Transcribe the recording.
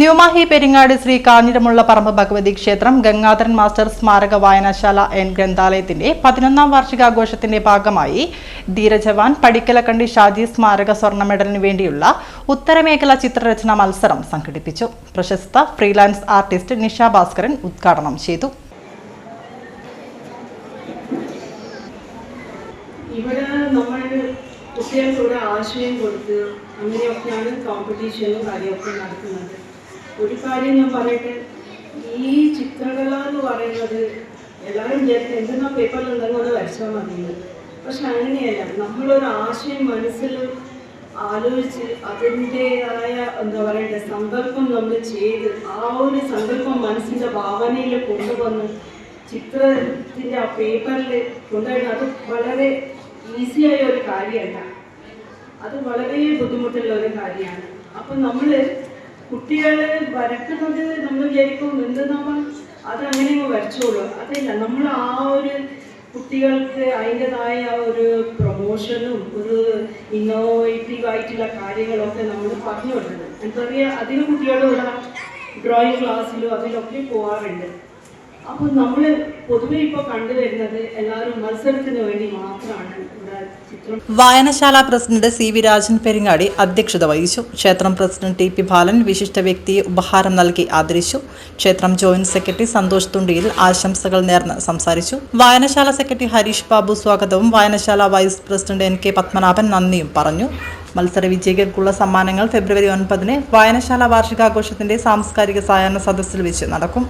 ന്യൂമാഹി പെരിങ്ങാട് ശ്രീ കാഞ്ഞിരമുള്ള പറമ്പ് ഭഗവതി ക്ഷേത്രം ഗംഗാധരൻ മാസ്റ്റർ സ്മാരക വായനശാല എൻ ഗ്രന്ഥാലയത്തിന്റെ പതിനൊന്നാം വാർഷികാഘോഷത്തിന്റെ ഭാഗമായി ധീരജവാൻ പടിക്കലക്കണ്ടി ഷാജി സ്മാരക സ്വർണ മെഡലിന് വേണ്ടിയുള്ള ഉത്തരമേഖല ചിത്രരചന മത്സരം സംഘടിപ്പിച്ചു. പ്രശസ്ത ഫ്രീലാൻസ് ആർട്ടിസ്റ്റ് നിഷ ഭാസ്കരൻ ഉദ്ഘാടനം ചെയ്തു. നമ്മൾ കുട്ടികൾക്കൂടെ ആശയം കൊടുത്ത് അങ്ങനെയൊക്കെയാണ് കോമ്പറ്റീഷനും കാര്യമൊക്കെ നടത്തുന്നത്. ഒരു കാര്യം ഞാൻ പറയട്ടെ? ഈ ചിത്രകല എന്ന് പറയുന്നത് എല്ലാവരും വിചാരിക്കും എന്തെന്നാ പേപ്പറിലുണ്ടെങ്കിൽ അത് വരച്ചാൽ മതിയെന്ന്. പക്ഷെ അങ്ങനെയല്ല. നമ്മളൊരു ആശയം മനസ്സിൽ ആലോചിച്ച് അതിന്റെതായ എന്താ പറയട്ടെ സങ്കല്പം നമ്മൾ ചെയ്ത് ആ ഒരു സങ്കല്പം മനസ്സിന്റെ ഭാവനയിൽ കൊണ്ടുവന്ന് ചിത്രത്തിന്റെ ആ പേപ്പറിൽ കൊണ്ടുവരുന്ന അത് വളരെ ഈസിയായ ഒരു കാര്യമല്ല. അത് വളരെ ബുദ്ധിമുട്ടുള്ള ഒരു കാര്യമാണ്. അപ്പം നമ്മൾ കുട്ടികൾ വരക്കുന്നത് നമ്മൾ വിചാരിക്കും എന്ത് നമ്മൾ അത് അങ്ങനെ അങ്ങ് വരച്ചോളൂ. അതല്ല നമ്മൾ ആ ഒരു കുട്ടികൾക്ക് അതിന്റെതായ ഒരു പ്രൊമോഷനും ഒരു ഇന്നോവേറ്റീവ് ആയിട്ടുള്ള കാര്യങ്ങളൊക്കെ നമ്മൾ പറഞ്ഞു കൊടുക്കുന്നത് എന്താ പറയുക അധികം കുട്ടികളും ഇവിടെ ഡ്രോയിങ് ക്ലാസ്സിലും അതിലൊക്കെ പോകാറുണ്ട് അപ്പോൾ നമ്മൾ പൊതുവെ ഇപ്പോൾ കണ്ടുവരുന്നത് എല്ലാവരും മത്സരത്തിന് വേണ്ടി മാത്രമാണ് വായനശാല president C V Rajan Peringadi അധ്യക്ഷത വഹിച്ചു. ക്ഷേത്രം പ്രസിഡന്റ് ടി പി ബാലൻ വിശിഷ്ട വ്യക്തിയെ ഉപഹാരം നൽകി ആദരിച്ചു. ക്ഷേത്രം ജോയിന്റ് സെക്രട്ടറി സന്തോഷ് തുണ്ടിയിൽ ആശംസകൾ നേർന്ന് സംസാരിച്ചു. വായനശാല സെക്രട്ടറി ഹരീഷ് ബാബു സ്വാഗതവും വായനശാല vice president N K Padmanabhan നന്ദിയും പറഞ്ഞു. മത്സര വിജയികൾക്കുള്ള സമ്മാനങ്ങൾ ഫെബ്രുവരി ഒൻപതിന് വായനശാല വാർഷികാഘോഷത്തിന്റെ സാംസ്കാരിക സായാഹ്ന സദസ്സിൽ വെച്ച് നടക്കും.